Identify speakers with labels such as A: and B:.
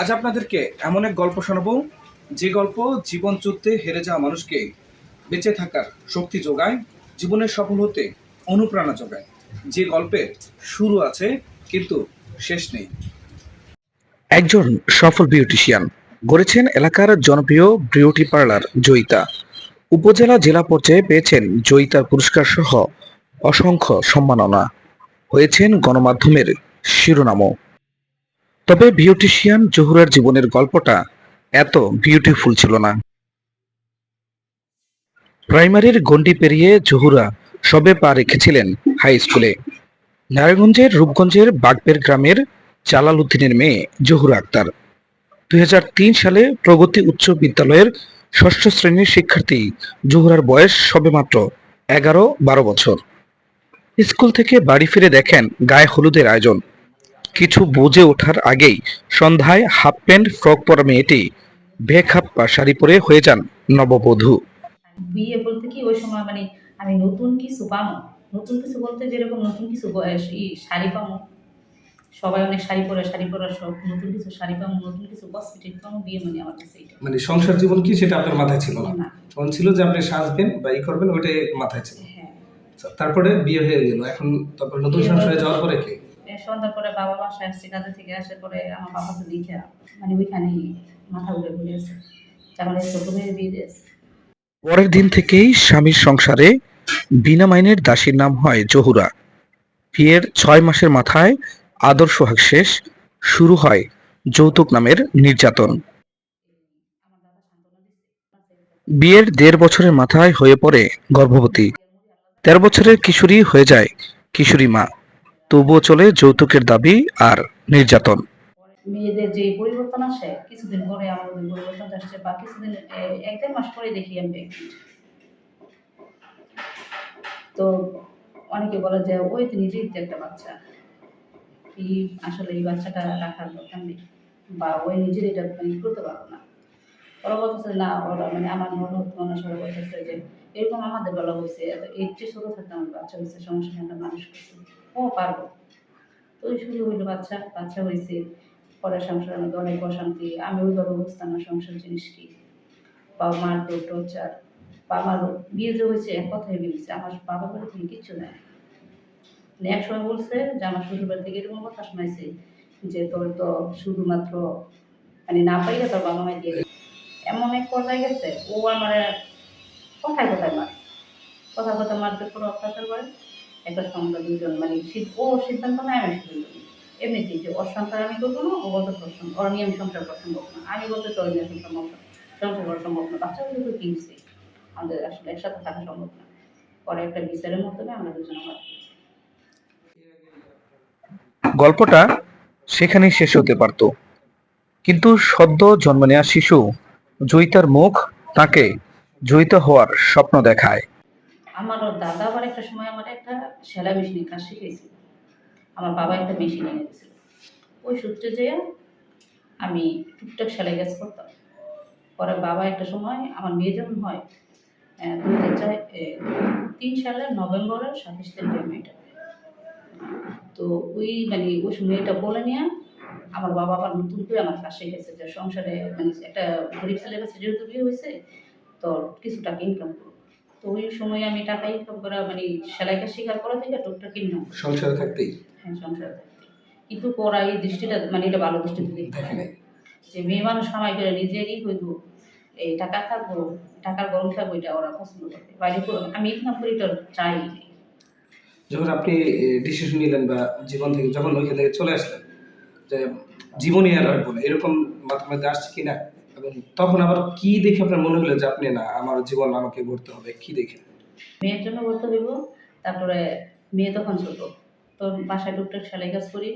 A: আজ আপনাদেরকে এমন এক গল্প শোনাবো, যে গল্প জীবন যুদ্ধে হেরে যাওয়া মানুষকে বেঁচে থাকার শক্তি যোগায়, জীবনের সফল হতে অনুপ্রেরণা যোগায়। যে গল্পের শুরু আছে, কিন্তু শেষ নেই।
B: একজন সফল বিউটিশিয়ান গড়েছেন এলাকার জনপ্রিয় বিউটি পার্লার জয়িতা। উপজেলা জেলা পর্যায়ে পেয়েছেন জয়িতার পুরস্কার সহ অসংখ্য সম্মাননা। হয়েছেন গণমাধ্যমের শিরোনামও। তবে বিউটিশিয়ান জহুরার জীবনের গল্পটা এত বিউটিফুল ছিল না। প্রাইমারির গণ্ডি পেরিয়ে জহুরা সবে পা রেখেছিলেন হাই স্কুলে নারায়ণগঞ্জের রূপগঞ্জের বাগবের গ্রামের জালাল উদ্দিনের মেয়ে জহুরা আক্তার। দুই হাজার তিন সালে প্রগতি উচ্চ বিদ্যালয়ের ষষ্ঠ শ্রেণির শিক্ষার্থী জহুরার বয়স সবেমাত্র এগারো বারো বছর। স্কুল থেকে বাড়ি ফিরে দেখেন গায়ে হলুদের আয়োজন। কিছু বুঝে ওঠার আগেই সন্ধ্যায় হাফ প্যান্ট ফ্রক পরা মেয়েটি বেখাপ্পা শাড়ি পরে হয়ে যান নববধূ।
C: বিয়ে বলতে কি ওই সময় মানে আমি নতুন কিছু পামো নতুন কিছু বলতে যেরকম নতুন কিছু শাড়ি পামো সবাই অনেক শাড়ি পরে শাড়ি পরার শখ। নতুন কিছু শাড়ি পামো নতুন কিছু কসমেটিক পামো বিয়ে মানে আমার কাছে এটা
A: মানে সংসার জীবন কি সেটা আপনার মাথায় ছিল না? তখন ছিল যে আপনি সাজবেন বা ই করবেন ওইটাই মাথায় ছিল।
C: হ্যাঁ।
A: তারপরে বিয়ে হয়ে গেল। এখন তারপর নতুন সংসারে যাওয়ার পরে কি?
C: সন্ধ্যার পরে বাবা বাসায় আসছে কাজে থেকে আসার পরে আমার বাবা তো দেখে মানে ওইখানেই মাথা উড়ে ঘুরে আছে আমার ছোট মেয়ের বিয়ে দিয়েছে।
B: পরের দিন থেকেই স্বামীর সংসারে বিনা মাইনের দাসীর নাম হয় জহুরা। বিয়ের ছয় মাসের মাথায় আদর সোহাগ শেষ, শুরু হয় যৌতুক নামের নির্যাতন। বিয়ের দেড় বছরের মাথায় হয়ে পড়ে গর্ভবতী। তেরো বছরের কিশোরী হয়ে যায় কিশোরী মা। তবুও চলে যৌতুকের দাবি আর নির্যাতন।
C: মেয়েদের যে পরিবর্তন আসে, কিছুদিন পরে আমাদের পরিবর্তন আসছে, বা কিছুদিন এক দেড় মাস পরে দেখি আমি তো অনেকে বলে যে, ওই তো নিজেই তো একটা বাচ্চা। এই আসলে এই বাচ্চাটা রাখার দরকার নেই? বা ওই নিজের এটা মানে করতে পারব না। ওরা না, ওরা মানে আমার মানুষ ওরা বলতেছে যে এরকম আমাদের বলা হয়েছে এর চেয়ে ছোটো থাকতে আমার বাচ্চা হয়েছে, সমস্যা নেই, আমরা মানুষ করছি। ও, পারব। তো ওই শুরু হইল বাচ্চা বাচ্চা হয়েছে, পরে সংসার মধ্যে অনেক অশান্তি। আমি ওইভাবে বুঝতাম না সংসার জিনিস কি? বাবা মার তো টর্চার। বাবার বিয়ে যে হয়েছে, এক কথাই বিয়েছে আমার বাবা বলে থেকে কিচ্ছু নেই। মানে এক সময় বলছে যে, আমার শ্বশুর বাড়ি থেকে এরকম কথা শোনাইছে যে, তোর তো শুধুমাত্র মানে না পাইলে তোর বাবা মায় দিয়ে এমন এক পর্যায়ে গেছে, ও আমার কথায় কথায় মার কথা কথা মারতে পুরো অত্যাচার করে? একটা সন্ধ্যা দুজন মানে ও সিদ্ধান্ত নেয়, আমি সিদ্ধান্ত নিই। যে ওর সংসার আমি করব না সং- ওর নিয়ে আমি সংসার সম্ভব না। আমি বলতে নিয়ে সংসার সম্ভব না, সংসার করা সম্ভব না। বাচ্চা কিন্তু কিনছে আমাদের আসলে একসাথে থাকা সম্ভব না। পরে একটা বিচারের মাধ্যমে আমরা দুজন আমার
B: গল্পটা সেখানেই শেষ হতে পারত। কিন্তু সদ্য জন্ম নেওয়া শিশু জয়িতার মুখ তাকে জয়িত হওয়ার স্বপ্ন দেখায়।
C: আমার দাদা আবার একটা সময় আমার একটা সেলাই মেশিনের কাজ শিখেছিল আমার বাবা একটা মেশিন এনে দিয়েছিল ওই সূত্রে যেয়ে আমি টুকটাক সেলাই কাজ করতাম। পরে বাবা একটা সময় আমার বিয়ে যখন হয় দুই হাজার তিন সালের নভেম্বরের সাতাশ তারিখে মেয়েটা তো ওই মানে ওই মেয়েটা বলে নিয়ে আমার বাবা আবার নতুন করে আমার কাজ শিখেছে। যে সংসারে মানে একটা গরিব ছেলের কাছে যেহেতু বিয়ে হয়েছে তো কিছু টাকা ইনকাম করব। তো ওই সময় আমি টাকা ইনকাম করা মানে সেলাই কাজ শেখার পরে থেকে টুকটাক ইনকাম
A: সংসারে থাকতেই?
C: হ্যাঁ সংসার থাকতে কিন্তু ওরা এই দৃষ্টিটা মানে এটা ভালো দৃষ্টিতে
A: দেখে
C: না। যে মেয়ে মানুষ কামাই করে নিজেরই হইব এই টাকা থাকব টাকার গরম থাকব এটা ওরা পছন্দ করে বাইরে করে আমি ইনকাম করি তো চাই
A: যখন আপনি ডিসিশন নিলেন বা জীবন থেকে যখন ওইখান থেকে চলে আসলেন যে জীবনই আর রাখব না এরকম মাথার মধ্যে আসছে কিনা? এবং তখন আবার কি দেখে আপনার মনে হলো যে আপনি না, আমার জীবন আমাকে গড়তে হবে? কি দেখে?
C: মেয়ের জন্য গড়তে হইব, তারপরে মেয়ে তখন ছোট। তো বাসায় টুকটাক সেলাই কাজ করি।